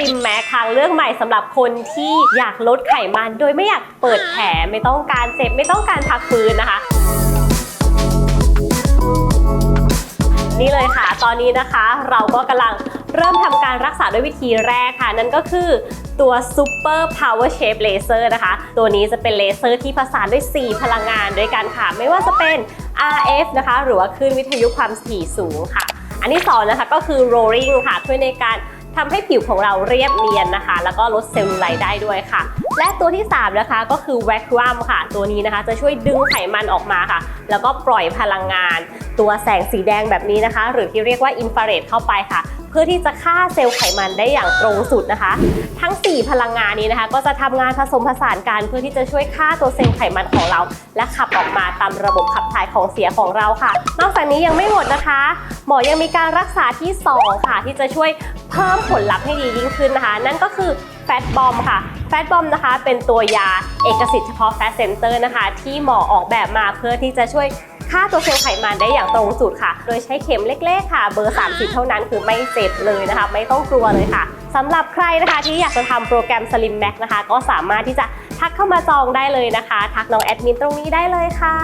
Slim Max ทางเลือกใหม่สำหรับคนที่อยากลดไขมันโดยไม่อยากเปิดแผลไม่ต้องการเจ็บไม่ต้องการพักฟื้นนะคะนี่เลยค่ะ ตอนนี้นะคะเราก็กำลังเริ่มทำการรักษาด้วยวิธีแรกค่ะ นั่นก็คือตัว Super Power Shape Laser นะคะ ตัวนี้จะเป็นเลเซอร์ที่ผสานด้วย 4 พลังงานด้วยกันค่ะ ไม่ว่าจะเป็น RF นะคะ หรือว่าคลื่นวิทยุความถี่สูงค่ะ อันที่สองนะคะก็คือ Rolling ค่ะช่วยในการ ทำให้ผิวของเราเรียบเนียนนะคะ แล้วก็ลดเซลลูไลท์ได้ด้วยค่ะ และตัวที่ 3 นะคะก็คือแวคคัมค่ะ ตัวนี้นะคะจะช่วยดึงไขมันออกมาค่ะ แล้วก็ปล่อยพลังงาน ตัวแสงสีแดงแบบนี้นะคะ หรือที่เรียกว่าอินฟราเรดเข้าไปค่ะ เพื่อที่จะฆ่าเซลล์ไขมันได้อย่างตรงสุดนะคะ ทั้ง 4 พลังงานนี้นะคะ ก็จะทำงานผสมผสานกันเพื่อที่จะช่วยฆ่าตัวเซลล์ไขมันของเรา และขับออกมาตามระบบขับถ่ายของเสียของเราค่ะ นอกจากนี้ยังไม่หมดนะคะ หมอยังมีการรักษาที่ 2 ค่ะ ที่จะช่วยเพิ่มผลลัพธ์ให้ดียิ่งขึ้นนะคะ นั่นก็คือแฟตบอมค่ะแฟตบอมนะคะ เป็นตัวยาเอกสิทธิ์เฉพาะแฟตเซนเตอร์นะคะ ที่หมอออกแบบมาเพื่อที่จะช่วย ฆ่าตัวเซลล์ไขมันได้อย่างตรงจุดค่ะ โดยใช้เข็มเล็ก ๆ ค่ะ เบอร์ 30 เท่านั้นคือไม่เจ็บเลยนะคะ ไม่ต้องกลัวเลยค่ะสำหรับใครนะคะที่อยากจะทำโปรแกรม Slim Max นะคะ ก็สามารถที่จะทักเข้ามาจองได้เลยนะคะ ทักน้องแอดมินตรงนี้ได้เลยค่ะ